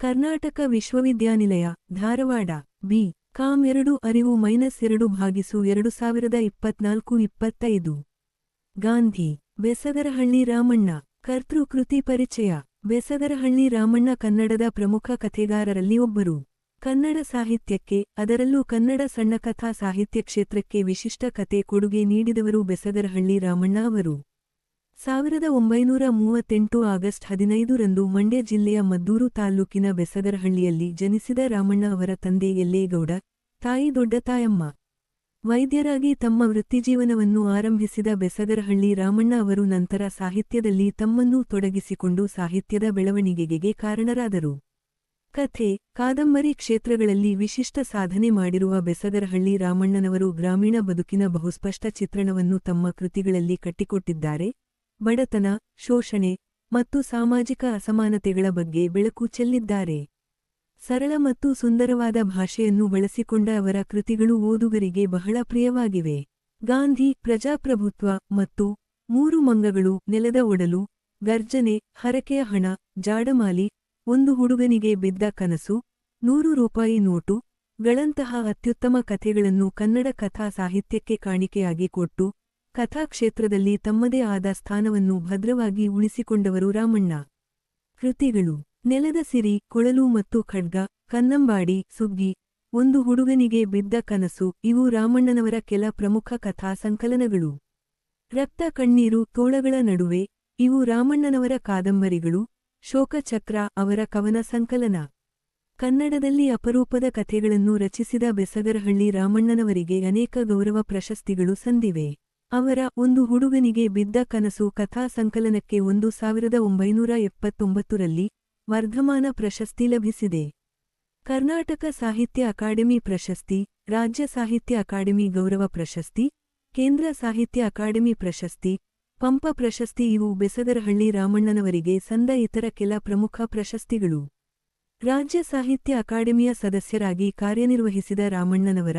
ಕರ್ನಾಟಕ ವಿಶ್ವವಿದ್ಯಾನಿಲಯ, Dharwad. B. Com ಎರಡು ಅರಿವು ಮೈನಸ್ ಎರಡು ಭಾಗಿಸು ಎರಡು ಸಾವಿರದ ಇಪ್ಪತ್ನಾಲ್ಕು ಇಪ್ಪತ್ತೈದು. ಗಾಂಧಿ, ಬೆಸಗರಹಳ್ಳಿ ರಾಮಣ್ಣ. ಕರ್ತೃಕೃತಿ ಪರಿಚಯ. ಬೆಸಗರಹಳ್ಳಿ ರಾಮಣ್ಣ ಕನ್ನಡದ ಪ್ರಮುಖ ಕಥೆಗಾರರಲ್ಲಿ ಒಬ್ಬರು. ಕನ್ನಡ ಸಾಹಿತ್ಯಕ್ಕೆ, ಅದರಲ್ಲೂ ಕನ್ನಡ ಸಣ್ಣಕಥಾ ಸಾಹಿತ್ಯ ಕ್ಷೇತ್ರಕ್ಕೆ ವಿಶಿಷ್ಟ ಕಥೆ ಕೊಡುಗೆ ನೀಡಿದವರು ಬೆಸಗರಹಳ್ಳಿ ರಾಮಣ್ಣ ಅವರು. ಸಾವಿರದ ಒಂಬೈನೂರ ಮೂವತ್ತೆಂಟು ಆಗಸ್ಟ್ ಹದಿನೈದರಂದು ಮಂಡ್ಯ ಜಿಲ್ಲೆಯ ಮದ್ದೂರು ತಾಲ್ಲೂಕಿನ ಬೆಸಗರಹಳ್ಳಿಯಲ್ಲಿ ಜನಿಸಿದ ರಾಮಣ್ಣ ಅವರ ತಂದೆ ಯಲ್ಲೇಗೌಡ, ತಾಯಿ ದೊಡ್ಡ ತಾಯಮ್ಮ. ವೈದ್ಯರಾಗಿ ತಮ್ಮ ವೃತ್ತಿಜೀವನವನ್ನು ಆರಂಭಿಸಿದ ಬೆಸಗರಹಳ್ಳಿ ರಾಮಣ್ಣ ಅವರು ನಂತರ ಸಾಹಿತ್ಯದಲ್ಲಿ ತಮ್ಮನ್ನೂ ತೊಡಗಿಸಿಕೊಂಡು ಸಾಹಿತ್ಯದ ಬೆಳವಣಿಗೆಗೆ ಕಾರಣರಾದರು. ಕಥೆ, ಕಾದಂಬರಿ ಕ್ಷೇತ್ರಗಳಲ್ಲಿ ವಿಶಿಷ್ಟ ಸಾಧನೆ ಮಾಡಿರುವ ಬೆಸಗರಹಳ್ಳಿ ರಾಮಣ್ಣನವರು ಗ್ರಾಮೀಣ ಬದುಕಿನ ಬಹುಸ್ಪಷ್ಟ ಚಿತ್ರಣವನ್ನು ತಮ್ಮ ಕೃತಿಗಳಲ್ಲಿ ಕಟ್ಟಿಕೊಟ್ಟಿದ್ದಾರೆ. ಬಡತನ, ಶೋಷಣೆ ಮತ್ತು ಸಾಮಾಜಿಕ ಅಸಮಾನತೆಗಳ ಬಗ್ಗೆ ಬೆಳಕು ಚೆಲ್ಲಿದ್ದಾರೆ. ಸರಳ ಮತ್ತು ಸುಂದರವಾದ ಭಾಷೆಯನ್ನು ಬಳಸಿಕೊಂಡ ಅವರ ಕೃತಿಗಳು ಓದುಗರಿಗೆ ಬಹಳ ಪ್ರಿಯವಾಗಿವೆ. ಗಾಂಧಿ, ಪ್ರಜಾಪ್ರಭುತ್ವ ಮತ್ತು ಮೂರು ಮಂಗಗಳು, ನೆಲದ ಒಡಲು, ಗರ್ಜನೆ, ಹರಕೆಯ ಹಣ, ಜಾಡಮಾಲಿ, ಒಂದು ಹುಡುಗನಿಗೆ ಬಿದ್ದ ಕನಸು, ನೂರು ರೂಪಾಯಿ ನೋಟು, ಗಳಂತಹ ಅತ್ಯುತ್ತಮ ಕಥೆಗಳನ್ನು ಕನ್ನಡ ಕಥಾ ಸಾಹಿತ್ಯಕ್ಕೆ ಕಾಣಿಕೆಯಾಗಿ ಕೊಟ್ಟು ಕಥಾಕ್ಷೇತ್ರದಲ್ಲಿ ತಮ್ಮದೇ ಆದ ಸ್ಥಾನವನ್ನು ಭದ್ರವಾಗಿ ಉಳಿಸಿಕೊಂಡವರು ರಾಮಣ್ಣ. ಕೃತಿಗಳು. ನೆಲದ ಸಿರಿ, ಕೊಳಲು ಮತ್ತು ಖಡ್ಗ, ಕನ್ನಂಬಾಡಿ, ಸುಗ್ಗಿ. ಒಂದು ಹುಡುಗನಿಗೆ ಬಿದ್ದ ಕನಸು, ಇವು ರಾಮಣ್ಣನವರ ಕೆಲ ಪ್ರಮುಖ ಕಥಾ ಸಂಕಲನಗಳು. ರಕ್ತ, ಕಣ್ಣೀರು, ತೋಳಗಳ ನಡುವೆ, ಇವು ರಾಮಣ್ಣನವರ ಕಾದಂಬರಿಗಳು. ಶೋಕಚಕ್ರ, ಅವರ ಕವನ ಸಂಕಲನ. ಕನ್ನಡದಲ್ಲಿ ಅಪರೂಪದ ಕಥೆಗಳನ್ನು ರಚಿಸಿದ ಬೆಸಗರಹಳ್ಳಿ ರಾಮಣ್ಣನವರಿಗೆ ಅನೇಕ ಗೌರವ ಪ್ರಶಸ್ತಿಗಳು ಸಂದಿವೆ. ಅವರ ಒಂದು ಹುಡುಗನಿಗೆ ಬಿದ್ದ ಕನಸು ಕಥಾ ಸಂಕಲನಕ್ಕೆ ಒಂದು ಸಾವಿರದ ಒಂಬೈನೂರ ಎಪ್ಪತ್ತೊಂಬತ್ತರಲ್ಲಿ ವರ್ಧಮಾನ ಪ್ರಶಸ್ತಿ ಲಭಿಸಿದೆ. ಕರ್ನಾಟಕ ಸಾಹಿತ್ಯ ಅಕಾಡೆಮಿ ಪ್ರಶಸ್ತಿ, ರಾಜ್ಯ ಸಾಹಿತ್ಯ ಅಕಾಡೆಮಿ ಗೌರವ ಪ್ರಶಸ್ತಿ, ಕೇಂದ್ರ ಸಾಹಿತ್ಯ ಅಕಾಡೆಮಿ ಪ್ರಶಸ್ತಿ, ಪಂಪ ಪ್ರಶಸ್ತಿ ಇವು ಬೆಸಗರಹಳ್ಳಿ ರಾಮಣ್ಣನವರಿಗೆ ಸಂದ ಇತರ ಕೆಲ ಪ್ರಮುಖ ಪ್ರಶಸ್ತಿಗಳು. ರಾಜ್ಯ ಸಾಹಿತ್ಯ ಅಕಾಡೆಮಿಯ ಸದಸ್ಯರಾಗಿ ಕಾರ್ಯನಿರ್ವಹಿಸಿದ ರಾಮಣ್ಣನವರ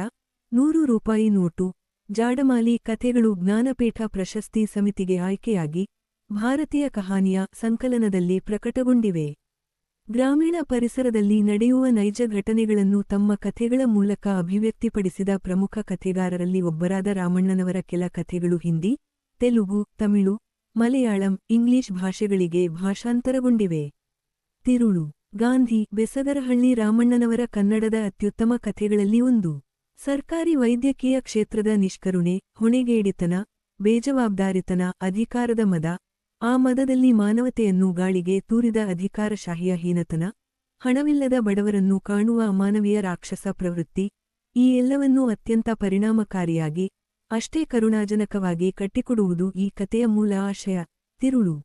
ನೂರು ರೂಪಾಯಿ ನೋಟು ಜಾಡಮಾಲಿ ಕಥೆಗಳು ಜ್ಞಾನಪೀಠ ಪ್ರಶಸ್ತಿ ಸಮಿತಿಗೆ ಆಯ್ಕೆಯಾಗಿ ಭಾರತೀಯ ಕಹಾನಿಯ ಸಂಕಲನದಲ್ಲಿ ಪ್ರಕಟಗೊಂಡಿವೆ. ಗ್ರಾಮೀಣ ಪರಿಸರದಲ್ಲಿ ನಡೆಯುವ ನೈಜ ಘಟನೆಗಳನ್ನು ತಮ್ಮ ಕಥೆಗಳ ಮೂಲಕ ಅಭಿವ್ಯಕ್ತಿಪಡಿಸಿದ ಪ್ರಮುಖ ಕಥೆಗಾರರಲ್ಲಿ ಒಬ್ಬರಾದ ರಾಮಣ್ಣನವರ ಕೆಲ ಕಥೆಗಳು ಹಿಂದಿ, ತೆಲುಗು, ತಮಿಳು, ಮಲಯಾಳಂ, ಇಂಗ್ಲಿಷ್ ಭಾಷೆಗಳಿಗೆ ಭಾಷಾಂತರಗೊಂಡಿವೆ. ತಿರುಳು, ಗಾಂಧಿ, ಬೆಸಗರಹಳ್ಳಿ ರಾಮಣ್ಣನವರ ಕನ್ನಡದ ಅತ್ಯುತ್ತಮ ಕಥೆಗಳಲ್ಲಿ ಒಂದು. ಸರ್ಕಾರಿ ವೈದ್ಯಕೀಯ ಕ್ಷೇತ್ರದ ನಿಷ್ಕರುಣೆ, ಹೊಣೆಗೇಡಿತನ, ಬೇಜವಾಬ್ದಾರಿತನ, ಅಧಿಕಾರದ ಮದ, ಆ ಮದದಲ್ಲಿ ಮಾನವತೆಯನ್ನು ಗಾಳಿಗೆ ತೂರಿದ ಅಧಿಕಾರಶಾಹಿಯ ಹೀನತನ, ಹಣವಿಲ್ಲದ ಬಡವರನ್ನು ಕಾಣುವ ಅಮಾನವೀಯ ರಾಕ್ಷಸ ಪ್ರವೃತ್ತಿ, ಈ ಎಲ್ಲವನ್ನೂ ಅತ್ಯಂತ ಪರಿಣಾಮಕಾರಿಯಾಗಿ, ಅಷ್ಟೇ ಕರುಣಾಜನಕವಾಗಿ ಕಟ್ಟಿಕೊಡುವುದು ಈ ಕಥೆಯ ಮೂಲ ಆಶಯ. ತಿರುಳು.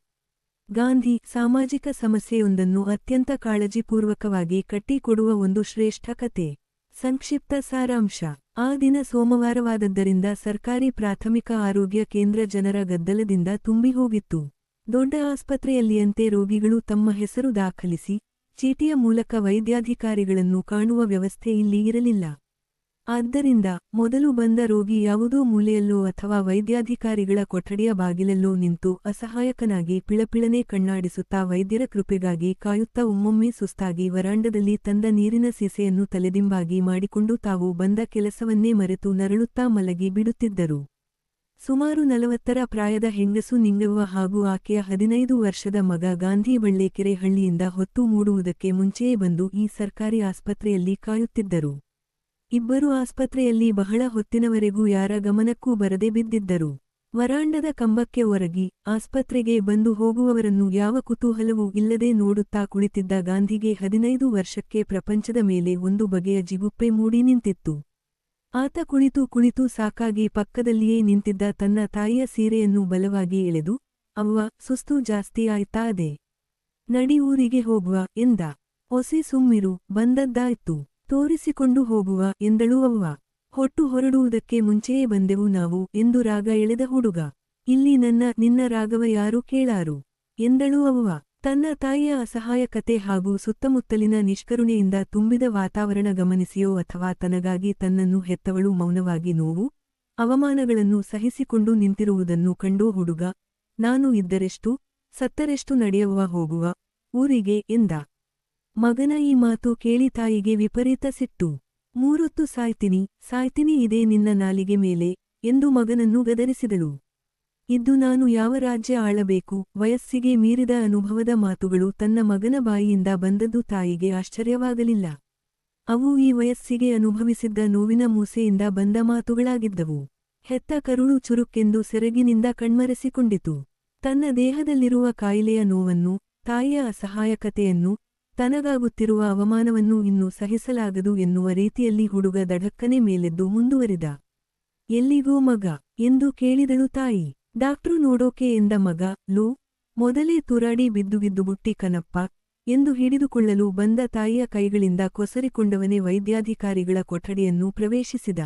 ಗಾಂಧಿ ಸಾಮಾಜಿಕ ಸಮಸ್ಯೆಯೊಂದನ್ನು ಅತ್ಯಂತ ಕಾಳಜಿಪೂರ್ವಕವಾಗಿ ಕಟ್ಟಿಕೊಡುವ ಒಂದು ಶ್ರೇಷ್ಠ ಕತೆ ಸಂಕ್ಷಿಪ್ತ ಸಾರಾಂಶ. ಆ ದಿನ ಸೋಮವಾರವಾದದ್ದರಿಂದ ಸರ್ಕಾರಿ ಪ್ರಾಥಮಿಕ ಆರೋಗ್ಯ ಕೇಂದ್ರ ಜನರ ಗದ್ದಲದಿಂದ ತುಂಬಿ ಹೋಗಿತ್ತು. ದೊಡ್ಡ ಆಸ್ಪತ್ರೆಯಲ್ಲಿಯಂತೆ ರೋಗಿಗಳು ತಮ್ಮ ಹೆಸರು ದಾಖಲಿಸಿ, ಚೀಟಿಯ ಮೂಲಕ ವೈದ್ಯಾಧಿಕಾರಿಗಳನ್ನು ಕಾಣುವ ವ್ಯವಸ್ಥೆ ಇಲ್ಲಿ ಇರಲಿಲ್ಲ. ಆದ್ದರಿಂದ ಮೊದಲು ಬಂದ ರೋಗಿ ಯಾವುದೋ ಮೂಲೆಯಲ್ಲೋ ಅಥವಾ ವೈದ್ಯಾಧಿಕಾರಿಗಳ ಕೊಠಡಿಯ ಬಾಗಿಲಲ್ಲೋ ನಿಂತು ಅಸಹಾಯಕನಾಗಿ ಪಿಳಪಿಳನೆ ಕಣ್ಣಾಡಿಸುತ್ತಾ ವೈದ್ಯರ ಕೃಪೆಗಾಗಿ ಕಾಯುತ್ತಾ ಒಮ್ಮೊಮ್ಮೆ ಸುಸ್ತಾಗಿ ವರಾಂಡದಲ್ಲಿ ತಂದ ನೀರಿನ ಸೀಸೆಯನ್ನು ತಲೆದಿಂಬಾಗಿ ಮಾಡಿಕೊಂಡು ತಾವು ಬಂದ ಕೆಲಸವನ್ನೇ ಮರೆತು ನರಳುತ್ತಾ ಮಲಗಿ ಬಿಡುತ್ತಿದ್ದರು. ಸುಮಾರು ನಲವತ್ತರ ಪ್ರಾಯದ ಹೆಂಗಸು ನಿಂಗವ್ವ ಹಾಗೂ ಆಕೆಯ ಹದಿನೈದು ವರ್ಷದ ಮಗ ಗಾಂಧಿ ಬಳ್ಳೇಕೆರೆ ಹಳ್ಳಿಯಿಂದ ಹೊತ್ತು ಮೂಡುವುದಕ್ಕೆ ಮುಂಚೆಯೇ ಬಂದು ಈ ಸರ್ಕಾರಿ ಆಸ್ಪತ್ರೆಯಲ್ಲಿ ಕಾಯುತ್ತಿದ್ದರು. ಇಬ್ಬರು ಆಸ್ಪತ್ರೆಯಲ್ಲಿ ಬಹಳ ಹೊತ್ತಿನವರೆಗೂ ಯಾರ ಗಮನಕ್ಕೂ ಬರದೆ ಬಿದ್ದಿದ್ದರು. ವರಾಂಡದ ಕಂಬಕ್ಕೆ ಒರಗಿ ಆಸ್ಪತ್ರೆಗೆ ಬಂದು ಹೋಗುವವರನ್ನು ಯಾವ ಕುತೂಹಲವೂ ಇಲ್ಲದೆ ನೋಡುತ್ತಾ ಕುಳಿತಿದ್ದ ಗಾಂಧಿಗೆ ಹದಿನೈದು ವರ್ಷಕ್ಕೆ ಪ್ರಪಂಚದ ಮೇಲೆ ಒಂದು ಬಗೆಯ ಜಿಗುಪ್ಪೆ ಮೂಡಿ ನಿಂತಿತ್ತು. ಆತ ಕುಳಿತು ಕುಳಿತು ಸಾಕಾಗಿ ಪಕ್ಕದಲ್ಲಿಯೇ ನಿಂತಿದ್ದ ತನ್ನ ತಾಯಿಯ ಸೀರೆಯನ್ನು ಬಲವಾಗಿ ಎಳೆದು, ಅವ್ವ, ಸುಸ್ತು ಜಾಸ್ತಿ ಆಯ್ತಾ ಅದೇ? ನಡಿ ಊರಿಗೆ ಹೋಗುವ, ಎಂದ. ಒಸಿ ಸುಮ್ಮಿರು, ಬಂದದ್ದಾಯ್ತು. ತೋರಿಸಿಕೊಂಡು ಹೋಗುವ ಎಂದಳು ಅವ್ವ. ಹೊಟ್ಟು ಹೊರಡುವುದಕ್ಕೆ ಮುಂಚೆಯೇ ಬಂದೆವು ನಾವು ಎಂದು ರಾಗ ಎಳೆದ ಹುಡುಗ. ಇಲ್ಲಿ ನನ್ನ, ನಿನ್ನ ರಾಗವ ಯಾರು ಕೇಳಾರು? ಎಂದಳು ಅವ್ವ. ತನ್ನ ತಾಯಿಯ ಅಸಹಾಯಕತೆ ಹಾಗೂ ಸುತ್ತಮುತ್ತಲಿನ ನಿಷ್ಕರುಣೆಯಿಂದ ತುಂಬಿದ ವಾತಾವರಣ ಗಮನಿಸಿಯೋ ಅಥವಾ ತನಗಾಗಿ ತನ್ನನ್ನು ಹೆತ್ತವಳು ಮೌನವಾಗಿ ನೋವು? ಅವಮಾನಗಳನ್ನು ಸಹಿಸಿಕೊಂಡು ನಿಂತಿರುವುದನ್ನು ಕಂಡೋ ಹುಡುಗ. ನಾನು ಇದ್ದರೆಷ್ಟು, ಸತ್ತರೆಷ್ಟು ನಡೆಯುವ ಹೋಗುವ ಊರಿಗೆ ಎಂದ. ಮಗನ ಈ ಮಾತು ಕೇಳಿ ತಾಯಿಗೆ ವಿಪರೀತ ಸಿಟ್ಟು. ಮೂರೊತ್ತು ಸಾಯ್ತೀನಿ ಸಾಯ್ತೀನಿ ಇದೇ ನಿನ್ನ ನಾಲಿಗೆ ಮೇಲೆ ಎಂದು ಮಗನನ್ನು ಗದರಿಸಿದಳು. ಇದ್ದು ನಾನು ಯಾವ ರಾಜ್ಯ ಆಳಬೇಕು, ವಯಸ್ಸಿಗೆ ಮೀರಿದ ಅನುಭವದ ಮಾತುಗಳು ತನ್ನ ಮಗನ ಬಾಯಿಯಿಂದ ಬಂದದ್ದು ತಾಯಿಗೆ ಆಶ್ಚರ್ಯವಾಗಲಿಲ್ಲ. ಅವು ಈ ವಯಸ್ಸಿಗೆ ಅನುಭವಿಸಿದ್ದ ನೋವಿನ ಮೂಸೆಯಿಂದ ಬಂದ ಮಾತುಗಳಾಗಿದ್ದವು. ಹೆತ್ತ ಕರುಳು ಚುರುಕೆಂದು ಸೆರಗಿನಿಂದ ಕಣ್ಮರೆಸಿಕೊಂಡಿತು. ತನ್ನ ದೇಹದಲ್ಲಿರುವ ಕಾಯಿಲೆಯ ನೋವನ್ನು, ತಾಯಿಯ ಅಸಹಾಯಕತೆಯನ್ನು ತನಗಾಗುತ್ತಿರುವ ಅವಮಾನವನ್ನು ಇನ್ನೂ ಸಹಿಸಲಾಗದು ಎನ್ನುವ ರೀತಿಯಲ್ಲಿ ಹುಡುಗ ದಢಕ್ಕನೆ ಮೇಲೆದ್ದು ಮುಂದುವರಿದ. ಎಲ್ಲಿಗೋ ಮಗ ಎಂದು ಕೇಳಿದಳು ತಾಯಿ. ಡಾಕ್ಟ್ರು ನೋಡೋಕೆ ಎಂದ ಮಗ, ಲೋ, ಮೊದಲೇ ತುರಾಡಿ ಬಿದ್ದು ಬಿದ್ದು ಬುಟ್ಟಿ ಕನಪ್ಪ ಎಂದು ಹಿಡಿದುಕೊಳ್ಳಲು ಬಂದ ತಾಯಿಯ ಕೈಗಳಿಂದ ಕೊಸರಿಕೊಂಡವನೇ ವೈದ್ಯಾಧಿಕಾರಿಗಳ ಕೊಠಡಿಯನ್ನು ಪ್ರವೇಶಿಸಿದ.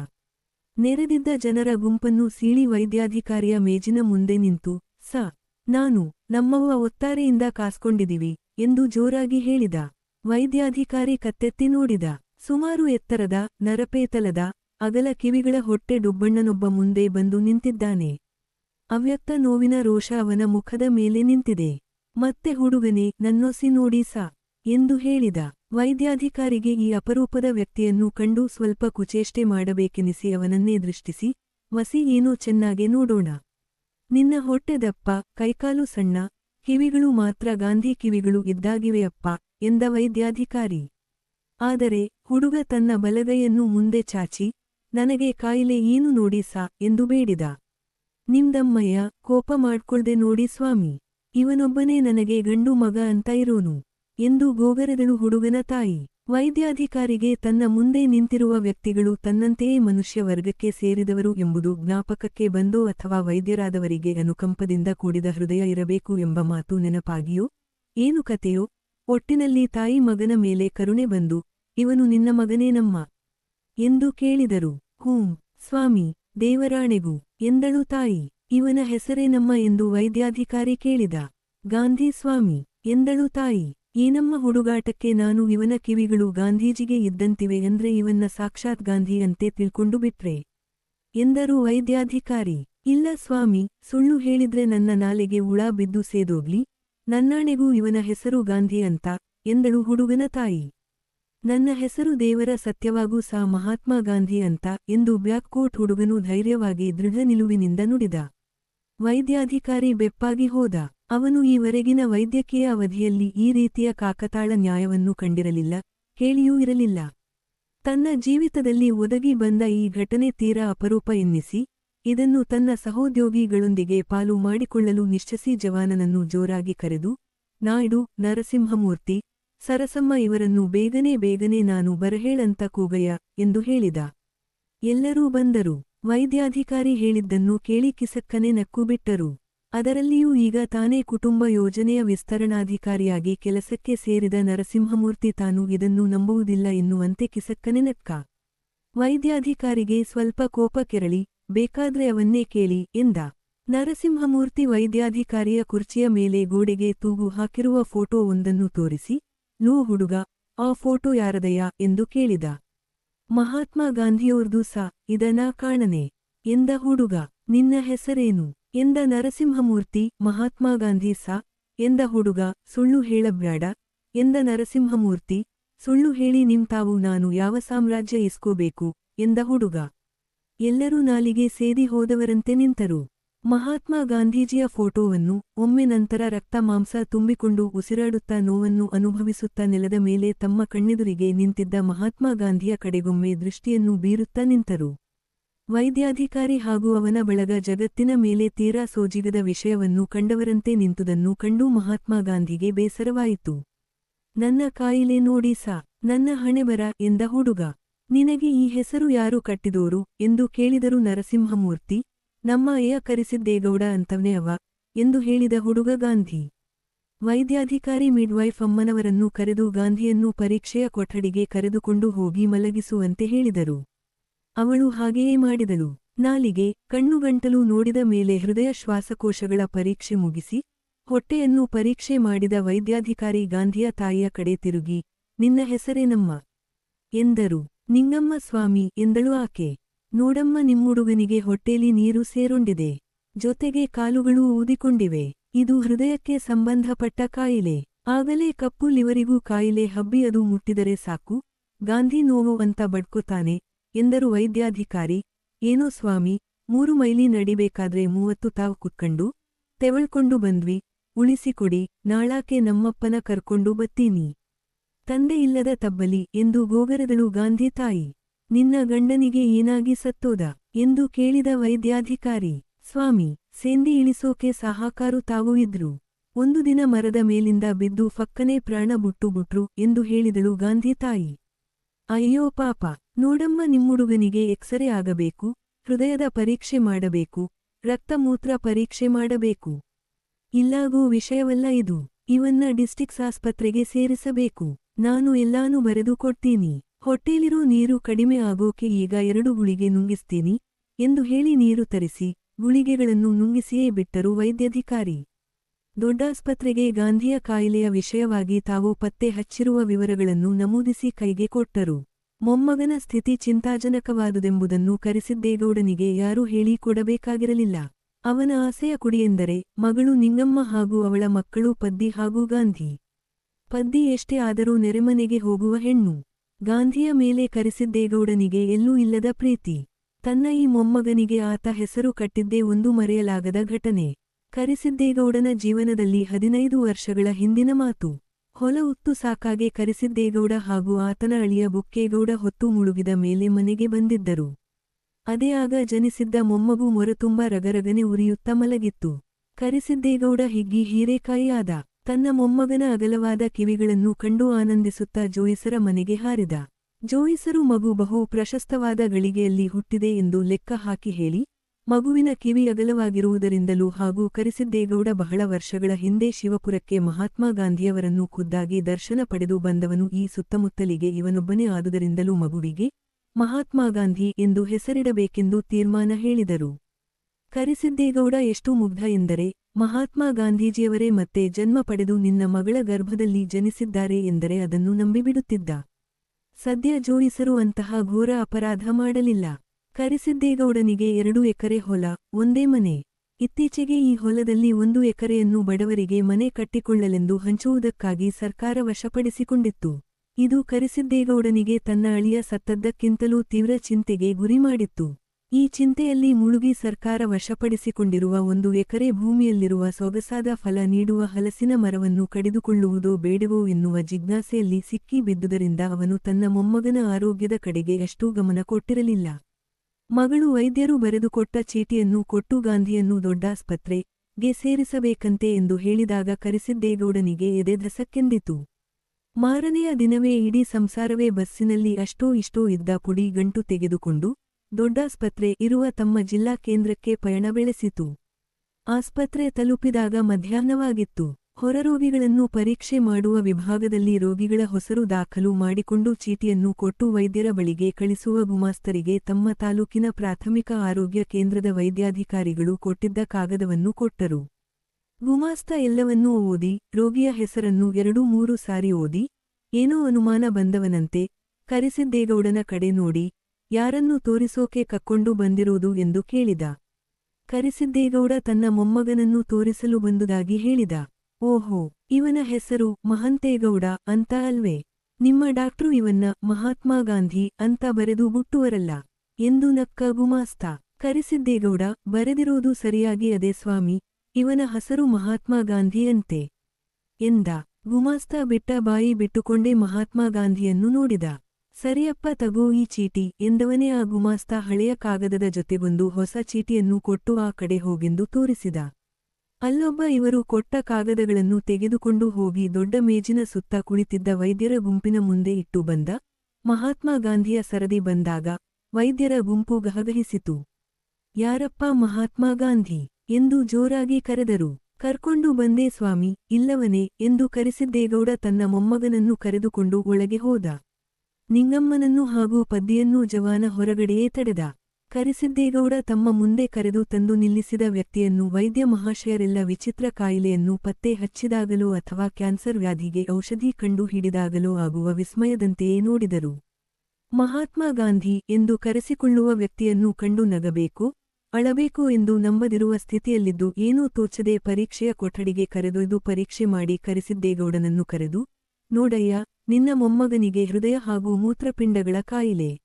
ನೆರೆದಿದ್ದ ಜನರ ಗುಂಪನ್ನು ಸೀಳಿ ವೈದ್ಯಾಧಿಕಾರಿಯ ಮೇಜಿನ ಮುಂದೆ ನಿಂತು, ಸ, ನಾನು ನಮ್ಮವ್ವ ಒತ್ತಾರೆಯಿಂದ ಕಾಸ್ಕೊಂಡಿದಿವಿ ಎಂದು ಜೋರಾಗಿ ಹೇಳಿದ. ವೈದ್ಯಾಧಿಕಾರಿ ಕತ್ತೆತ್ತಿ ನೋಡಿದ. ಸುಮಾರು ಎತ್ತರದ, ನರಪೇತಲದ, ಅಗಲ ಕಿವಿಗಳ ಹೊಟ್ಟೆ ಡುಬ್ಬಣ್ಣನೊಬ್ಬ ಮುಂದೆ ಬಂದು ನಿಂತಿದ್ದಾನೆ. ಅವ್ಯಕ್ತ ನೋವಿನ ರೋಷ ಅವನ ಮುಖದ ಮೇಲೆ ನಿಂತಿದೆ. ಮತ್ತೆ ಹುಡುಗನೇ, ನನ್ನೊಸಿ ನೋಡಿ ಸಾ, ಎಂದು ಹೇಳಿದ. ವೈದ್ಯಾಧಿಕಾರಿಗೆ ಈ ಅಪರೂಪದ ವ್ಯಕ್ತಿಯನ್ನು ಕಂಡು ಸ್ವಲ್ಪ ಕುಚೇಷ್ಟೆ ಮಾಡಬೇಕೆನಿಸಿ ಅವನನ್ನೇ ದೃಷ್ಟಿಸಿ, ವಸಿ, ಏನೋ ಚೆನ್ನಾಗೆ ನೋಡೋಣ. ನಿನ್ನ ಹೊಟ್ಟೆ ದಪ್ಪ, ಕೈಕಾಲು ಸಣ್ಣ ಕಿವಿಗಳು ಮಾತ್ರ ಗಾಂಧಿ ಕಿವಿಗಳು ಇದ್ದಾಗಿವೆಯಪ್ಪ, ಎಂದ ವೈದ್ಯಾಧಿಕಾರಿ. ಆದರೆ, ಹುಡುಗ ತನ್ನ ಬಲಗೈಯನ್ನು ಮುಂದೆ ಚಾಚಿ, ನನಗೆ ಕಾಯಿಲೆ ಏನು ನೋಡಿ ಸಾ, ಎಂದು ಬೇಡಿದ. ನಿಮ್ದಮ್ಮಯ್ಯ, ಕೋಪ ಮಾಡ್ಕೊಳ್ದೆ ನೋಡಿ ಸ್ವಾಮಿ, ಇವನೊಬ್ಬನೇ ನನಗೆ ಗಂಡು ಮಗ ಅಂತ ಇರೋನು, ಎಂದು ಗೋಗರೆದಳು ಹುಡುಗನ ತಾಯಿ. ವೈದ್ಯಾಧಿಕಾರಿಗೆ ತನ್ನ ಮುಂದೆ ನಿಂತಿರುವ ವ್ಯಕ್ತಿಗಳು ತನ್ನಂತೆಯೇ ಮನುಷ್ಯ ವರ್ಗಕ್ಕೆ ಸೇರಿದವರು ಎಂಬುದು ಜ್ಞಾಪಕಕ್ಕೆ ಬಂದೋ ಅಥವಾ ವೈದ್ಯರಾದವರಿಗೆ ಅನುಕಂಪದಿಂದ ಕೂಡಿದ ಹೃದಯ ಇರಬೇಕು ಎಂಬ ಮಾತು ನೆನಪಾಗಿಯೋ? ಏನು ಕತೆಯೋ ಒಟ್ಟಿನಲ್ಲಿ ತಾಯಿ ಮಗನ ಮೇಲೆ ಕರುಣೆ ಬಂದು, ಇವನು ನಿನ್ನ ಮಗನೇನಮ್ಮ ಎಂದು ಕೇಳಿದರು. ಹೂಂ, ಸ್ವಾಮಿ, ದೇವರಾಣೆಗೂ ಎಂದಳು ತಾಯಿ. ಇವನ ಹೆಸರೇನಮ್ಮ ಎಂದು ವೈದ್ಯಾಧಿಕಾರಿ ಕೇಳಿದ. ಗಾಂಧಿ ಸ್ವಾಮಿ ಎಂದಳು ತಾಯಿ. ಏನಮ್ಮ ಹುಡುಗಾಟಕ್ಕೆ ನಾನು ಇವನ ಕಿವಿಗಳು ಗಾಂಧೀಜಿಗೆ ಇದ್ದಂತಿವೆ ಅಂದ್ರೆ ಇವನ್ನ ಸಾಕ್ಷಾತ್ ಗಾಂಧಿ ಅಂತೆ ತಿಳ್ಕೊಂಡು ಬಿಟ್ರೆ. ಎಂದರು ವೈದ್ಯಾಧಿಕಾರಿ. ಇಲ್ಲ ಸ್ವಾಮಿ, ಸುಳ್ಳು ಹೇಳಿದ್ರೆ ನನ್ನ ನಾಲೆಗೆ ಹುಳ ಬಿದ್ದು ಸೇದೋಗ್ಲಿ, ನನ್ನಾಣೆಗೂ ಇವನ ಹೆಸರು ಗಾಂಧಿ ಅಂತ, ಎಂದಳು ಹುಡುಗನ ತಾಯಿ. ನನ್ನ ಹೆಸರು ದೇವರ ಸತ್ಯವಾಗೂ ಸಾ ಮಹಾತ್ಮ ಗಾಂಧಿ ಅಂತ, ಎಂದು ಬ್ಯಾಕ್ಕೋಟ್ ಹುಡುಗನು ಧೈರ್ಯವಾಗಿ ದೃಢ ನಿಲುವಿನಿಂದ ನುಡಿದ. ವೈದ್ಯಾಧಿಕಾರಿ ಬೆಪ್ಪಾಗಿ ಹೋದ. ಅವನು ಈವರೆಗಿನ ವೈದ್ಯಕೀಯ ಅವಧಿಯಲ್ಲಿ ಈ ರೀತಿಯ ಕಾಕತಾಳ ನ್ಯಾಯವನ್ನು ಕಂಡಿರಲಿಲ್ಲ, ಕೇಳಿಯೂ ಇರಲಿಲ್ಲ. ತನ್ನ ಜೀವಿತದಲ್ಲಿ ಒದಗಿ ಬಂದ ಈ ಘಟನೆ ತೀರಾ ಅಪರೂಪ ಎನ್ನಿಸಿ, ಇದನ್ನು ತನ್ನ ಸಹೋದ್ಯೋಗಿಗಳೊಂದಿಗೆ ಪಾಲು ಮಾಡಿಕೊಳ್ಳಲು ನಿಶ್ಚಸಿ ಜವಾನನನ್ನು ಜೋರಾಗಿ ಕರೆದು, ನಾಯ್ಡು, ನರಸಿಂಹಮೂರ್ತಿ, ಸರಸಮ್ಮ ಇವರನ್ನು ಬೇಗನೆ ಬೇಗನೆ ನಾನು ಬರಹೇಳಂತ ಕೂಗಯ್ಯ ಎಂದು ಹೇಳಿದ. ಎಲ್ಲರೂ ಬಂದರು. ವೈದ್ಯಾಧಿಕಾರಿ ಹೇಳಿದ್ದನ್ನು ಕೇಳಿ ಕಿಸಕ್ಕನೆ ನಕ್ಕುಬಿಟ್ಟರು. ಅದರಲ್ಲಿಯೂ ಈಗ ತಾನೇ ಕುಟುಂಬ ಯೋಜನೆಯ ವಿಸ್ತರಣಾಧಿಕಾರಿಯಾಗಿ ಕೆಲಸಕ್ಕೆ ಸೇರಿದ ನರಸಿಂಹಮೂರ್ತಿ ತಾನು ಇದನ್ನು ನಂಬುವುದಿಲ್ಲ ಎನ್ನುವಂತೆ ಕಿಸಕ್ಕನೆ ನಕ್ಕ. ವೈದ್ಯಾಧಿಕಾರಿಗೆ ಸ್ವಲ್ಪ ಕೋಪ ಕೆರಳಿ, ಬೇಕಾದ್ರೆ ಅವನ್ನೇ ಕೇಳಿ, ಎಂದ. ನರಸಿಂಹಮೂರ್ತಿ ವೈದ್ಯಾಧಿಕಾರಿಯ ಕುರ್ಚಿಯ ಮೇಲೆ ಗೋಡೆಗೆ ತೂಗು ಹಾಕಿರುವ ಫೋಟೋ ಒಂದನ್ನು ತೋರಿಸಿ, ಲೂ ಹುಡುಗ, ಆ ಫೋಟೋ ಯಾರದಯ್ಯ, ಎಂದು ಕೇಳಿದ. ಮಹಾತ್ಮ ಗಾಂಧಿಯೋರ್ದು ಸಾ ಇದನಾ ಕಾಣನೆ. ಎಂದ ಹುಡುಗ, ನಿನ್ನ ಹೆಸರೇನು? ಎಂದ ನರಸಿಂಹಮೂರ್ತಿ, ಮಹಾತ್ಮ ಗಾಂಧಿ ಸಾ. ಎಂದ ಹುಡುಗ, ಸುಳ್ಳು ಹೇಳಬ್ಯಾಡ. ಎಂದ ನರಸಿಂಹಮೂರ್ತಿ, ಸುಳ್ಳು ಹೇಳಿ ನಿಮ್ ತಾವು ನಾನು ಯಾವ ಸಾಮ್ರಾಜ್ಯ ಇಸ್ಕೋಬೇಕು ಎಂದ ಹುಡುಗ. ಎಲ್ಲರೂ ನಾಲಿಗೆ ಸೇದಿ ಹೋದವರಂತೆ ನಿಂತರು. ಮಹಾತ್ಮ ಗಾಂಧೀಜಿಯ ಫೋಟೋವನ್ನು ಒಮ್ಮೆ ನಂತರ ರಕ್ತ ಮಾಂಸ ತುಂಬಿಕೊಂಡು ಉಸಿರಾಡುತ್ತಾ ನೋವನ್ನು ಅನುಭವಿಸುತ್ತಾ ನೆಲದ ಮೇಲೆ ತಮ್ಮ ಕಣ್ಣೆದುರಿಗೆ ನಿಂತಿದ್ದ ಮಹಾತ್ಮ ಗಾಂಧಿಯ ಕಡೆಗೊಮ್ಮೆ ದೃಷ್ಟಿಯನ್ನು ಬೀರುತ್ತಾ ನಿಂತರು. ವೈದ್ಯಾಧಿಕಾರಿ ಹಾಗೂ ಅವನ ಬಳಗ ಜಗತ್ತಿನ ಮೇಲೆ ತೀರಾ ಸೋಜಿಗದ ವಿಷಯವನ್ನು ಕಂಡವರಂತೆ ನಿಂತುದನ್ನು ಕಂಡು ಮಹಾತ್ಮ ಗಾಂಧಿಗೆ ಬೇಸರವಾಯಿತು. ನನ್ನ ಕಾಯಿಲೆ ನೋಡಿ ಸಾ, ನನ್ನ ಹಣೆಬರ ಎಂದ ಹುಡುಗ. ನಿನಗೆ ಈ ಹೆಸರು ಯಾರು ಕಟ್ಟಿದೋರು? ಎಂದು ಕೇಳಿದರು ನರಸಿಂಹಮೂರ್ತಿ. ನಮ್ಮ ಏಯ ಕರೆಸಿದ್ದೇಗೌಡ ಅಂತವನೇ ಅವ ಎಂದು ಹೇಳಿದ ಹುಡುಗ ಗಾಂಧಿ. ವೈದ್ಯಾಧಿಕಾರಿ ಮಿಡ್ವೈಫ್ ಅಮ್ಮನವರನ್ನು ಕರೆದು ಗಾಂಧಿಯನ್ನು ಪರೀಕ್ಷೆಯ ಕೊಠಡಿಗೆ ಕರೆದುಕೊಂಡು ಹೋಗಿ ಮಲಗಿಸುವಂತೆ ಹೇಳಿದರು. ಅವಳು ಹಾಗೆಯೇ ಮಾಡಿದಳು. ನಾಲಿಗೆ ಕಣ್ಣುಗಂಟಲು ನೋಡಿದ ಮೇಲೆ ಹೃದಯ ಶ್ವಾಸಕೋಶಗಳ ಪರೀಕ್ಷೆ ಮುಗಿಸಿ, ಹೊಟ್ಟೆಯನ್ನು ಪರೀಕ್ಷೆ ಮಾಡಿದ ವೈದ್ಯಾಧಿಕಾರಿ ಗಾಂಧಿಯ ತಾಯಿಯ ಕಡೆ ತಿರುಗಿ, ನಿನ್ನ ಹೆಸರೇನಮ್ಮ? ಎಂದರು. ನಿಂಗಮ್ಮ ಸ್ವಾಮಿ ಎಂದಳು ಆಕೆ. ನೋಡಮ್ಮ ನಿಮ್ಮುಡುಗನಿಗೆ ಹೊಟ್ಟೇಲಿ ನೀರು ಸೇರೊಂಡಿದೆ. ಜೊತೆಗೆ ಕಾಲುಗಳೂ ಊದಿಕೊಂಡಿವೆ. ಇದು ಹೃದಯಕ್ಕೆ ಸಂಬಂಧಪಟ್ಟ ಕಾಯಿಲೆ. ಆಗಲೇ ಕಪ್ಪು ಲಿವರಿಗೂ ಕಾಯಿಲೆ ಹಬ್ಬಿ ಅದು ಮುಟ್ಟಿದರೆ ಸಾಕು. ಗಾಂಧಿ ನೋವು ಅಂತ ಬಡ್ಕೋತಾನೆ, ಎಂದರು ವೈದ್ಯಾಧಿಕಾರಿ. ಏನೋ ಸ್ವಾಮಿ, ಮೂರು ಮೈಲಿ ನಡಿಬೇಕಾದ್ರೆ ಮೂವತ್ತು ತಾವು ಕುತ್ಕಂಡು, ತೆವಳ್ಕೊಂಡು ಬಂದ್ವಿ. ಉಳಿಸಿಕೊಡಿ, ನಾಳಾಕೆ ನಮ್ಮಪ್ಪನ ಕರ್ಕೊಂಡು ಬತ್ತೀನಿ. ತಂದೆ ಇಲ್ಲದ ತಬ್ಬಲಿ ಎಂದು ಗೋಗರದಳು ಗಾಂಧಿ ತಾಯಿ. ನಿನ್ನ ಗಂಡನಿಗೆ ಏನಾಗಿ ಸತ್ತೋದ? ಎಂದು ಕೇಳಿದ ವೈದ್ಯಾಧಿಕಾರಿ, ಸ್ವಾಮಿ, ಸೇಂದಿ ಇಳಿಸೋಕೆ ಸಹಾಕಾರು ತಾವು ಇದ್ರು ಒಂದು ದಿನ ಮರದ ಮೇಲಿಂದ ಬಿದ್ದು ಫಕ್ಕನೆ ಪ್ರಾಣ ಬುಟ್ಟು ಬಿಟ್ರು ಎಂದು ಹೇಳಿದಳು ಗಾಂಧಿ ತಾಯಿ. ಅಯ್ಯೋ ಪಾಪ, ನೋಡಮ್ಮ ನಿಮ್ಮುಡುಗನಿಗೆ ಎಕ್ಸರೆ ಆಗಬೇಕು, ಹೃದಯದ ಪರೀಕ್ಷೆ ಮಾಡಬೇಕು, ರಕ್ತಮೂತ್ರ ಪರೀಕ್ಷೆ ಮಾಡಬೇಕು. ಇಲ್ಲಾಗೂ ವಿಷಯವಲ್ಲ ಇದು. ಇವನ್ನ ಡಿಸ್ಟಿಕ್ಸ್ ಆಸ್ಪತ್ರೆಗೆ ಸೇರಿಸಬೇಕು. ನಾನು ಎಲ್ಲಾನು ಬರೆದು ಕೊಡ್ತೀನಿ. ಹೊಟ್ಟೇಲಿರೋ ನೀರು ಕಡಿಮೆ ಆಗೋಕೆ ಈಗ ಎರಡು ಗುಳಿಗೆ ನುಂಗಿಸ್ತೀನಿ ಎಂದು ಹೇಳಿ ನೀರು ತರಿಸಿ ಗುಳಿಗೆಗಳನ್ನು ನುಂಗಿಸಿಯೇ ಬಿಟ್ಟರು ವೈದ್ಯಾಧಿಕಾರಿ. ದೊಡ್ಡಾಸ್ಪತ್ರೆಗೆ ಗಾಂಧಿಯ ಕಾಯಿಲೆಯ ವಿಷಯವಾಗಿ ತಾವು ಪತ್ತೆ ಹಚ್ಚಿರುವ ವಿವರಗಳನ್ನು ನಮೂದಿಸಿ ಕೈಗೆ ಕೊಟ್ಟರು. ಮೊಮ್ಮಗನ ಸ್ಥಿತಿ ಚಿಂತಾಜನಕವಾದುದೆಂಬುದನ್ನು ಕರೆಸಿದ್ದೇಗೌಡನಿಗೆ ಯಾರೂ ಹೇಳಿಕೊಡಬೇಕಾಗಿರಲಿಲ್ಲ ಅವನ ಆಸೆಯ ಕುಡಿಯೆಂದರೆ ಮಗಳು ನಿಂಗಮ್ಮ ಹಾಗೂ ಅವಳ ಮಕ್ಕಳು ಪದ್ದಿ ಹಾಗೂ ಗಾಂಧಿ. ಪದ್ದಿ ಎಷ್ಟೇ ಆದರೂ ನೆರೆಮನೆಗೆ ಹೋಗುವ ಹೆಣ್ಣು. ಗಾಂಧಿಯ ಮೇಲೆ ಕರೆಸಿದ್ದೇಗೌಡನಿಗೆ ಎಲ್ಲೂ ಇಲ್ಲದ ಪ್ರೀತಿ. ತನ್ನ ಈ ಮೊಮ್ಮಗನಿಗೆ ಆತ ಹೆಸರು ಕಟ್ಟಿದ್ದೇ ಒಂದು ಮರೆಯಲಾಗದ ಘಟನೆ. ಕರೆಸಿದ್ದೇಗೌಡನ ಜೀವನದಲ್ಲಿ ಹದಿನೈದು ವರ್ಷಗಳ ಹಿಂದಿನ ಮಾತು. ಹೊಲ ಉತ್ತು ಸಾಕಾಗೆ ಕರೆಸಿದ್ದೇಗೌಡ ಹಾಗೂ ಆತನ ಅಳಿಯ ಬುಕ್ಕೇಗೌಡ ಹೊತ್ತು ಮುಳುಗಿದ ಮೇಲೆ ಮನೆಗೆ ಬಂದಿದ್ದರು. ಅದೇ ಆಗ ಜನಿಸಿದ್ದ ಮೊಮ್ಮಗು ಮೊರತುಂಬ ರಗರಗನೆ ಉರಿಯುತ್ತ ಮಲಗಿತ್ತು. ಕರೆಸಿದ್ದೇಗೌಡ ಹಿಗ್ಗಿ ಹೀರೇಕಾಯಿ ಆದ. ತನ್ನ ಮೊಮ್ಮಗನ ಅಗಲವಾದ ಕಿವಿಗಳನ್ನು ಕಂಡು ಆನಂದಿಸುತ್ತಾ ಜೋಯಿಸರ ಮನೆಗೆ ಹಾರಿದ. ಜೋಯಿಸರು ಮಗು ಬಹು ಪ್ರಶಸ್ತವಾದ ಗಳಿಗೆಯಲ್ಲಿ ಹುಟ್ಟಿದೆ ಎಂದು ಲೆಕ್ಕ ಹಾಕಿ ಹೇಳಿ, ಮಗುವಿನ ಕಿವಿ ಅಗಲವಾಗಿರುವುದರಿಂದಲೂ ಹಾಗೂ ಕರಿಸಿದ್ದೇಗೌಡ ಬಹಳ ವರ್ಷಗಳ ಹಿಂದೆ ಶಿವಪುರಕ್ಕೆ ಮಹಾತ್ಮ ಗಾಂಧಿಯವರನ್ನು ಖುದ್ದಾಗಿ ದರ್ಶನ ಪಡೆದು ಬಂದವನು ಈ ಸುತ್ತಮುತ್ತಲಿಗೆ ಇವನೊಬ್ಬನೇ ಆದುದರಿಂದಲೂ ಮಗುವಿಗೆ ಮಹಾತ್ಮ ಗಾಂಧಿ ಎಂದು ಹೆಸರಿಡಬೇಕೆಂದು ತೀರ್ಮಾನ ಹೇಳಿದರು. ಕರಿಸಿದ್ದೇಗೌಡ ಎಷ್ಟು ಮುಗ್ಧ ಎಂದರೆ ಮಹಾತ್ಮ ಗಾಂಧೀಜಿಯವರೇ ಮತ್ತೆ ಜನ್ಮ ಪಡೆದು ನಿನ್ನ ಮಗಳ ಗರ್ಭದಲ್ಲಿ ಜನಿಸಿದ್ದಾರೆ ಎಂದರೆ ಅದನ್ನು ನಂಬಿಬಿಡುತ್ತಿದ್ದ. ಸದ್ಯ ಜೋಯಿಸರು ಅಂತಹ ಘೋರ ಅಪರಾಧ ಮಾಡಲಿಲ್ಲ. ಕರಿಸಿದ್ದೇಗೌಡನಿಗೆ ಎರಡು ಎಕರೆ ಹೊಲ, ಒಂದೇ ಮನೆ. ಇತ್ತೀಚೆಗೆ ಈ ಹೊಲದಲ್ಲಿ ಒಂದು ಎಕರೆಯನ್ನು ಬಡವರಿಗೆ ಮನೆ ಕಟ್ಟಿಕೊಳ್ಳಲೆಂದು ಹಂಚುವುದಕ್ಕಾಗಿ ಸರ್ಕಾರ ವಶಪಡಿಸಿಕೊಂಡಿತ್ತು. ಇದು ಕರಿಸಿದ್ದೇಗೌಡನಿಗೆ ತನ್ನ ಅಳಿಯ ಸತ್ತದ್ದಕ್ಕಿಂತಲೂ ತೀವ್ರ ಚಿಂತೆಗೆ ಗುರಿಮಾಡಿತ್ತು ಈ ಚಿಂತೆಯಲ್ಲಿ ಮುಳುಗಿ ಸರ್ಕಾರ ವಶಪಡಿಸಿಕೊಂಡಿರುವ ಒಂದು ಎಕರೆ ಭೂಮಿಯಲ್ಲಿರುವ ಸೊಗಸಾದ ಫಲ ನೀಡುವ ಹಲಸಿನ ಮರವನ್ನು ಕಡಿದುಕೊಳ್ಳುವುದೋ ಬೇಡವೋ ಎನ್ನುವ ಜಿಜ್ಞಾಸೆಯಲ್ಲಿ ಸಿಕ್ಕಿ ಬಿದ್ದುದರಿಂದ ಅವನು ತನ್ನ ಮೊಮ್ಮಗನ ಆರೋಗ್ಯದ ಕಡೆಗೆ ಅಷ್ಟೂ ಗಮನ ಕೊಟ್ಟಿರಲಿಲ್ಲ. ಮಗಳು ವೈದ್ಯರು ಬರೆದುಕೊಟ್ಟ ಚೀಟಿಯನ್ನು ಕೊಟ್ಟು ಗಾಂಧಿಯನ್ನು ದೊಡ್ಡಾಸ್ಪತ್ರೆಗೆ ಸೇರಿಸಬೇಕಂತೆ ಎಂದು ಹೇಳಿದಾಗ ಕರೆಸಿದ್ದೇಗೌಡನಿಗೆ ಎದೆ ಧಸಕ್ಕೆಂದಿತು. ಮಾರನೆಯ ದಿನವೇ ಇಡೀ ಸಂಸಾರವೇ ಬಸ್ಸಿನಲ್ಲಿ ಅಷ್ಟೋ ಇಷ್ಟೋ ಇದ್ದ ಪುಡಿ ಗಂಟು ತೆಗೆದುಕೊಂಡು ದೊಡ್ಡಾಸ್ಪತ್ರೆ ಇರುವ ತಮ್ಮ ಜಿಲ್ಲಾ ಕೇಂದ್ರಕ್ಕೆ ಪಯಣ ಬೆಳೆಸಿತು. ಆಸ್ಪತ್ರೆ ತಲುಪಿದಾಗ ಮಧ್ಯಾಹ್ನವಾಗಿತ್ತು. ಹೊರರೋಗಿಗಳನ್ನು ಪರೀಕ್ಷೆ ಮಾಡುವ ವಿಭಾಗದಲ್ಲಿ ರೋಗಿಗಳ ಹೊಸರು ದಾಖಲು ಮಾಡಿಕೊಂಡು ಚೀಟಿಯನ್ನು ಕೊಟ್ಟು ವೈದ್ಯರ ಬಳಿಗೆ ಕಳಿಸುವ ಗುಮಾಸ್ತರಿಗೆ ತಮ್ಮ ತಾಲೂಕಿನ ಪ್ರಾಥಮಿಕ ಆರೋಗ್ಯ ಕೇಂದ್ರದ ವೈದ್ಯಾಧಿಕಾರಿಗಳು ಕೊಟ್ಟಿದ್ದ ಕಾಗದವನ್ನು ಕೊಟ್ಟರು. ಗುಮಾಸ್ತ ಎಲ್ಲವನ್ನೂ ಓದಿ, ರೋಗಿಯ ಹೆಸರನ್ನು ಎರಡು ಮೂರು ಸಾರಿ ಓದಿ, ಏನೋ ಅನುಮಾನ ಬಂದವನಂತೆ, ಕರೆಸಿದ್ದೇಗೌಡನ ಕಡೆ ನೋಡಿ ಯಾರನ್ನು ತೋರಿಸೋಕೆ ಕಕ್ಕೊಂಡು ಬಂದಿರೋದು ಎಂದು ಕೇಳಿದ. ಕರಿಸಿದ್ದೇಗೌಡ ತನ್ನ ಮೊಮ್ಮಗನನ್ನು ತೋರಿಸಲು ಬಂದುದಾಗಿ ಹೇಳಿದ. ಓಹೋ, ಇವನ ಹೆಸರು ಮಹಂತೇಗೌಡ ಅಂತ ಅಲ್ವೇ? ನಿಮ್ಮ ಡಾಕ್ಟ್ರು ಇವನ್ನ ಮಹಾತ್ಮ ಗಾಂಧಿ ಅಂತ ಬರೆದು ಬುಟ್ಟುವರಲ್ಲ ಎಂದು ನಕ್ಕ ಗುಮಾಸ್ತ. ಕರಿಸಿದ್ದೇಗೌಡ, ಬರೆದಿರೋದು ಸರಿಯಾಗಿ ಅದೇ ಸ್ವಾಮಿ, ಇವನ ಹಸರು ಮಹಾತ್ಮ ಗಾಂಧಿಯಂತೆ ಎಂದ. ಗುಮಾಸ್ತ ಬಿಟ್ಟ ಬಾಯಿ ಬಿಟ್ಟುಕೊಂಡೇ ಮಹಾತ್ಮ ಗಾಂಧಿಯನ್ನು ನೋಡಿದ. ಸರಿಯಪ್ಪ ತಗೋ ಈ ಚೀಟಿ ಎಂದವನೇ ಆ ಗುಮಾಸ್ತ ಹಳೆಯ ಕಾಗದದ ಜೊತೆಗೊಂದು ಹೊಸ ಚೀಟಿಯನ್ನು ಕೊಟ್ಟು ಆ ಕಡೆ ಹೋಗೆಂದು ತೋರಿಸಿದ. ಅಲ್ಲೊಬ್ಬ ಇವರು ಕೊಟ್ಟ ಕಾಗದಗಳನ್ನು ತೆಗೆದುಕೊಂಡು ಹೋಗಿ ದೊಡ್ಡ ಮೇಜಿನ ಸುತ್ತ ಕುಳಿತಿದ್ದ ವೈದ್ಯರ ಗುಂಪಿನ ಮುಂದೆ ಇಟ್ಟು ಬಂದ. ಮಹಾತ್ಮ ಗಾಂಧಿಯ ಸರದಿ ಬಂದಾಗ ವೈದ್ಯರ ಗುಂಪು ಗಹಗಹಿಸಿತು. ಯಾರಪ್ಪ ಮಹಾತ್ಮ ಗಾಂಧಿ? ಎಂದು ಜೋರಾಗಿ ಕರೆದರು. ಕರ್ಕೊಂಡು ಬಂದೇ ಸ್ವಾಮಿ, ಇಲ್ಲವನೇ ಎಂದು ಕರೆಸಿದ್ದೇಗೌಡ ತನ್ನ ಮೊಮ್ಮಗನನ್ನು ಕರೆದುಕೊಂಡು ಒಳಗೆ ಹೋದ. ನಿಂಗಮ್ಮನನ್ನು ಹಾಗೂ ಪದ್ದಿಯನ್ನೂ ಜವಾನ ಹೊರಗಡೆಯೇ ತಡೆದ. ಕರಿಸಿದ್ದೇಗೌಡ ತಮ್ಮ ಮುಂದೆ ಕರೆದು ತಂದು ನಿಲ್ಲಿಸಿದ ವ್ಯಕ್ತಿಯನ್ನು ವೈದ್ಯ ಮಹಾಶಯರೆಲ್ಲ ವಿಚಿತ್ರ ಕಾಯಿಲೆಯನ್ನು ಪತ್ತೆ ಹಚ್ಚಿದಾಗಲೋ ಅಥವಾ ಕ್ಯಾನ್ಸರ್ ವ್ಯಾಧಿಗೆ ಔಷಧಿ ಕಂಡು ಹಿಡಿದಾಗಲೋ ಆಗುವ ವಿಸ್ಮಯದಂತೆಯೇ ನೋಡಿದರು. ಮಹಾತ್ಮ ಗಾಂಧಿ ಎಂದು ಕರೆಸಿಕೊಳ್ಳುವ ವ್ಯಕ್ತಿಯನ್ನು ಕಂಡು ನಗಬೇಕು, ಅಳಬೇಕು ಎಂದು ನಂಬದಿರುವ ಸ್ಥಿತಿಯಲ್ಲಿದ್ದು ಏನೂ ತೋಚದೆ ಪರೀಕ್ಷೆಯ ಕೊಠಡಿಗೆ ಕರೆದೊಯ್ದು ಪರೀಕ್ಷೆ ಮಾಡಿ ಕರೆಸಿದ್ದೇಗೌಡನನ್ನು ಕರೆದು, ನೋಡಯ್ಯ ನಿನ್ನ ಮೊಮ್ಮಗನಿಗೆ ಹೃದಯ ಹಾಗೂ ಮೂತ್ರಪಿಂಡಗಳ ಕಾಯಿಲೆ.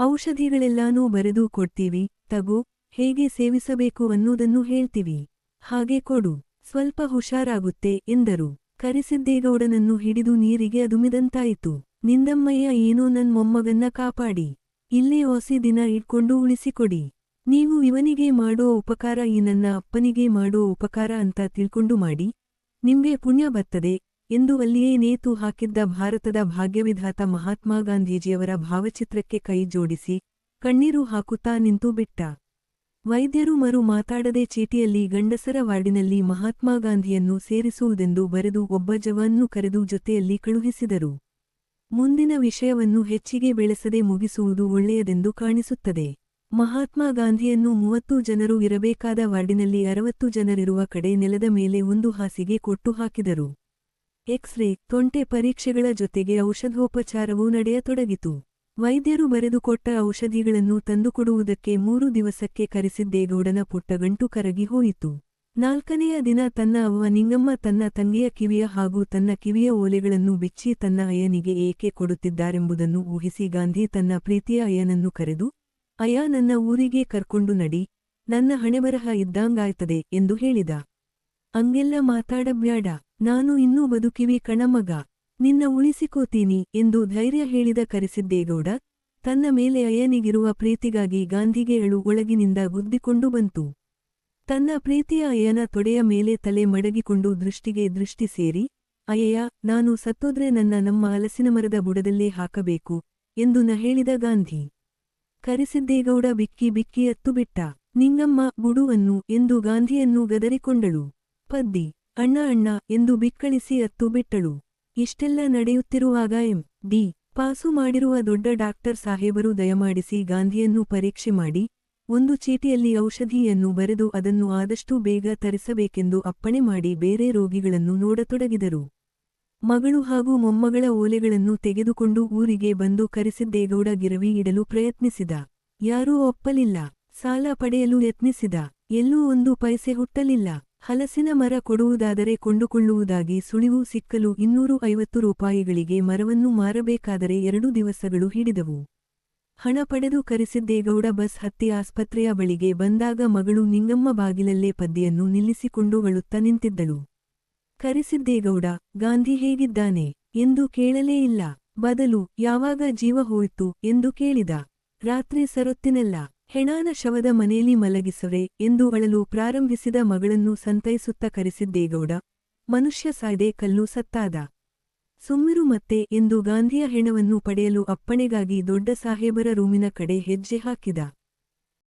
ಔಷಧಿಗಳೆಲ್ಲಾನೂ ಬರೆದು ಕೊಡ್ತೀವಿ, ತಗೋ, ಹೇಗೆ ಸೇವಿಸಬೇಕು ಅನ್ನುವುದನ್ನು ಹೇಳ್ತೀವಿ. ಹಾಗೆ ಕೊಡು, ಸ್ವಲ್ಪ ಹುಷಾರಾಗುತ್ತೆ, ಎಂದರು. ಕರೆಸಿದ್ದೇಗೌಡನನ್ನು ಹಿಡಿದು ನೀರಿಗೆ ಅದುಮಿದಂತಾಯಿತು. ನಿಂದಮ್ಮಯ್ಯ, ಏನೋ ನನ್ ಮೊಮ್ಮಗನ್ನ ಕಾಪಾಡಿ. ಇಲ್ಲೇ ಹೊಸಿ ದಿನ ಇಟ್ಕೊಂಡು ಉಳಿಸಿಕೊಡಿ. ನೀವು ಇವನಿಗೆ ಮಾಡೋ ಉಪಕಾರ ಈ ನನ್ನ ಅಪ್ಪನಿಗೆ ಮಾಡೋ ಉಪಕಾರ ಅಂತ ತಿಳ್ಕೊಂಡು ಮಾಡಿ. ನಿಮ್ಗೆ ಪುಣ್ಯ ಬರ್ತದೆ ಎಂದು ಅಲ್ಲಿಯೇ ನೇತು ಹಾಕಿದ್ದ ಭಾರತದ ಭಾಗ್ಯವಿಧಾತ ಮಹಾತ್ಮ ಗಾಂಧೀಜಿಯವರ ಭಾವಚಿತ್ರಕ್ಕೆ ಕೈ ಜೋಡಿಸಿ ಕಣ್ಣೀರು ಹಾಕುತ್ತಾ ನಿಂತು ಬಿಟ್ಟ. ವೈದ್ಯರು ಮರು ಮಾತಾಡದೆ ಚೀಟಿಯಲ್ಲಿ ಗಂಡಸರ ವಾರ್ಡಿನಲ್ಲಿ ಮಹಾತ್ಮ ಗಾಂಧಿಯನ್ನು ಸೇರಿಸುವುದೆಂದು ಬರೆದು ಒಬ್ಬ ಜವಾನ್ನು ಕರೆದು ಜೊತೆಯಲ್ಲಿ ಕಳುಹಿಸಿದರು. ಮುಂದಿನ ವಿಷಯವನ್ನು ಹೆಚ್ಚಿಗೆ ಬೆಳೆಸದೆ ಮುಗಿಸುವುದು ಒಳ್ಳೆಯದೆಂದು ಕಾಣಿಸುತ್ತದೆ. ಮಹಾತ್ಮ ಗಾಂಧಿಯನ್ನು ಮೂವತ್ತು ಜನರು ಇರಬೇಕಾದ ವಾರ್ಡಿನಲ್ಲಿ ಅರವತ್ತು ಜನರಿರುವ ಕಡೆ ನೆಲದ ಮೇಲೆ ಒಂದು ಹಾಸಿಗೆ ಕೊಟ್ಟು ಹಾಕಿದರು. ಎಕ್ಸ್ರೇ ತೊಂಟೆ ಪರೀಕ್ಷೆಗಳ ಜೊತೆಗೆ ಔಷಧೋಪಚಾರವೂ ನಡೆಯತೊಡಗಿತು. ವೈದ್ಯರು ಬರೆದುಕೊಟ್ಟ ಔಷಧಿಗಳನ್ನು ತಂದುಕೊಡುವುದಕ್ಕೆ ಮೂರು ದಿವಸಕ್ಕೆ ಕರೆಸಿದ್ದೇಗೌಡನ ಪುಟ್ಟಗಂಟು ಕರಗಿ ಹೋಯಿತು. ನಾಲ್ಕನೆಯ ದಿನ ತನ್ನ ಅವ್ವ ನಿಂಗಮ್ಮ ತನ್ನ ತಂಗಿಯ ಕಿವಿಯ ಹಾಗೂ ತನ್ನ ಕಿವಿಯ ಓಲೆಗಳನ್ನು ಬಿಚ್ಚಿ ತನ್ನ ಅಯ್ಯನಿಗೆ ಏಕೆ ಕೊಡುತ್ತಿದ್ದಾರೆಂಬುದನ್ನು ಊಹಿಸಿ ಗಾಂಧಿ ತನ್ನ ಪ್ರೀತಿಯ ಅಯ್ಯನನ್ನು ಕರೆದು, ಅಯ್ಯ, ನನ್ನ ಊರಿಗೆ ಕರ್ಕೊಂಡು ನಡಿ. ನನ್ನ ಹಣೆಬರಹ ಇದ್ದಂಗಾಯ್ತದೆ ಎಂದು ಹೇಳಿದ. ಅಂಗೆಲ್ಲ ಮಾತಾಡಬ್ಯಾಡ. ನಾನು ಇನ್ನೂ ಬದುಕಿವಿ ಕಣಮಗ ನಿನ್ನ ಉಳಿಸಿಕೋತೀನಿ ಎಂದು ಧೈರ್ಯ ಹೇಳಿದ ಕರೆಸಿದ್ದೇಗೌಡ. ತನ್ನ ಮೇಲೆ ಅಯ್ಯನಿಗಿರುವ ಪ್ರೀತಿಗಾಗಿ ಗಾಂಧಿಗೆ ಎಳು ಒಳಗಿನಿಂದ ಗುದ್ದಿಕೊಂಡು ಬಂತು. ತನ್ನ ಪ್ರೀತಿಯ ಅಯ್ಯನ ತೊಡೆಯ ಮೇಲೆ ತಲೆ ಮಡಗಿಕೊಂಡು ದೃಷ್ಟಿಗೆ ದೃಷ್ಟಿ ಸೇರಿ ಅಯ್ಯ ನಾನು ಸತ್ತೋದ್ರೆ ನನ್ನ ನಮ್ಮ ಹಲಸಿನ ಮರದ ಬುಡದಲ್ಲೇ ಹಾಕಬೇಕು ಎಂದು ನ ಹೇಳಿದ ಗಾಂಧಿ. ಕರೆಸಿದ್ದೇಗೌಡ ಬಿಕ್ಕಿ ಬಿಕ್ಕಿ ಅತ್ತುಬಿಟ್ಟ ನಿಂಗಮ್ಮ ಬುಡುವನ್ನು ಎಂದು ಗಾಂಧಿಯನ್ನು ಗದರಿಕೊಂಡಳು. ಪದ್ದಿ, ಅಣ್ಣ ಅಣ್ಣ ಎಂದು ಬಿಕ್ಕಳಿಸಿ ಅತ್ತು ಬಿಟ್ಟಳು ಇಷ್ಟೆಲ್ಲ ನಡೆಯುತ್ತಿರುವಾಗ ಎಂ. ಡಿ. ಪಾಸು ಮಾಡಿರುವ ದೊಡ್ಡ ಡಾಕ್ಟರ್ ಸಾಹೇಬರು ದಯಮಾಡಿಸಿ ಗಾಂಧಿಯನ್ನು ಪರೀಕ್ಷೆ ಮಾಡಿ, ಒಂದು ಚೀಟಿಯಲ್ಲಿ ಔಷಧಿಯನ್ನು ಬರೆದು ಅದನ್ನು ಆದಷ್ಟು ಬೇಗ ತರಿಸಬೇಕೆಂದು ಅಪ್ಪಣೆ ಮಾಡಿ ಬೇರೆ ರೋಗಿಗಳನ್ನು ನೋಡತೊಡಗಿದರು. ಮಗಳು ಹಾಗೂ ಮೊಮ್ಮಗಳ ಓಲೆಗಳನ್ನು ತೆಗೆದುಕೊಂಡು ಊರಿಗೆ ಬಂದು ಕರೆಸಿದ್ದೇಗೌಡ ಗಿರವಿ ಇಡಲು ಪ್ರಯತ್ನಿಸಿದ. ಯಾರೂ ಒಪ್ಪಲಿಲ್ಲ. ಸಾಲ ಪಡೆಯಲು ಯತ್ನಿಸಿದ. ಎಲ್ಲೂ ಒಂದು ಪೈಸೆ ಹುಟ್ಟಲಿಲ್ಲ. ಹಲಸಿನ ಮರ ಕೊಡುವುದಾದರೆ ಕೊಂಡುಕೊಳ್ಳುವುದಾಗಿ ಸುಳಿವು ಸಿಕ್ಕಲು ಇನ್ನೂರು ಐವತ್ತು ರೂಪಾಯಿಗಳಿಗೆ ಮರವನ್ನು ಮಾರಬೇಕಾದರೆ ಎರಡು ದಿವಸಗಳು ಹಿಡಿದವು. ಹಣ ಪಡೆದು ಕರೆಸಿದ್ದೇಗೌಡ ಬಸ್ ಹತ್ತಿ ಆಸ್ಪತ್ರೆಯ ಬಳಿಗೆ ಬಂದಾಗ ಮಗಳು ನಿಂಗಮ್ಮ ಬಾಗಿಲಲ್ಲೇ ಪದ್ಯನ್ನು ನಿಲ್ಲಿಸಿಕೊಂಡು ಅಳುತ್ತಾ ನಿಂತಿದ್ದಳು. ಕರೆಸಿದ್ದೇಗೌಡ ಗಾಂಧಿ ಹೇಗಿದ್ದಾನೆ? ಎಂದು ಕೇಳಲೇ ಇಲ್ಲ. ಬದಲು ಯಾವಾಗ ಜೀವ ಹೋಯಿತು ಎಂದು ಕೇಳಿದ. ರಾತ್ರಿ ಸರೊತ್ತಿನೆಲ್ಲ. ಹೆಣಾನ ಶವದ ಮನೆಯಲ್ಲಿ ಮಲಗಿಸರೆ ಎಂದು ಅಳಲು ಪ್ರಾರಂಭಿಸಿದ ಮಗಳನ್ನು ಸಂತೈಸುತ್ತ ಕರೆಸಿದ್ದೇಗೌಡ ಮನುಷ್ಯ ಸಾಯ್ದೆ ಕಲ್ಲು ಸತ್ತಾದ. ಸುಮ್ಮಿರು ಮತ್ತೆ ಎಂದು ಗಾಂಧಿಯ ಹೆಣವನ್ನು ಪಡೆಯಲು ಅಪ್ಪಣೆಗಾಗಿ ದೊಡ್ಡ ಸಾಹೇಬರ ರೂಮಿನ ಕಡೆ ಹೆಜ್ಜೆ ಹಾಕಿದ.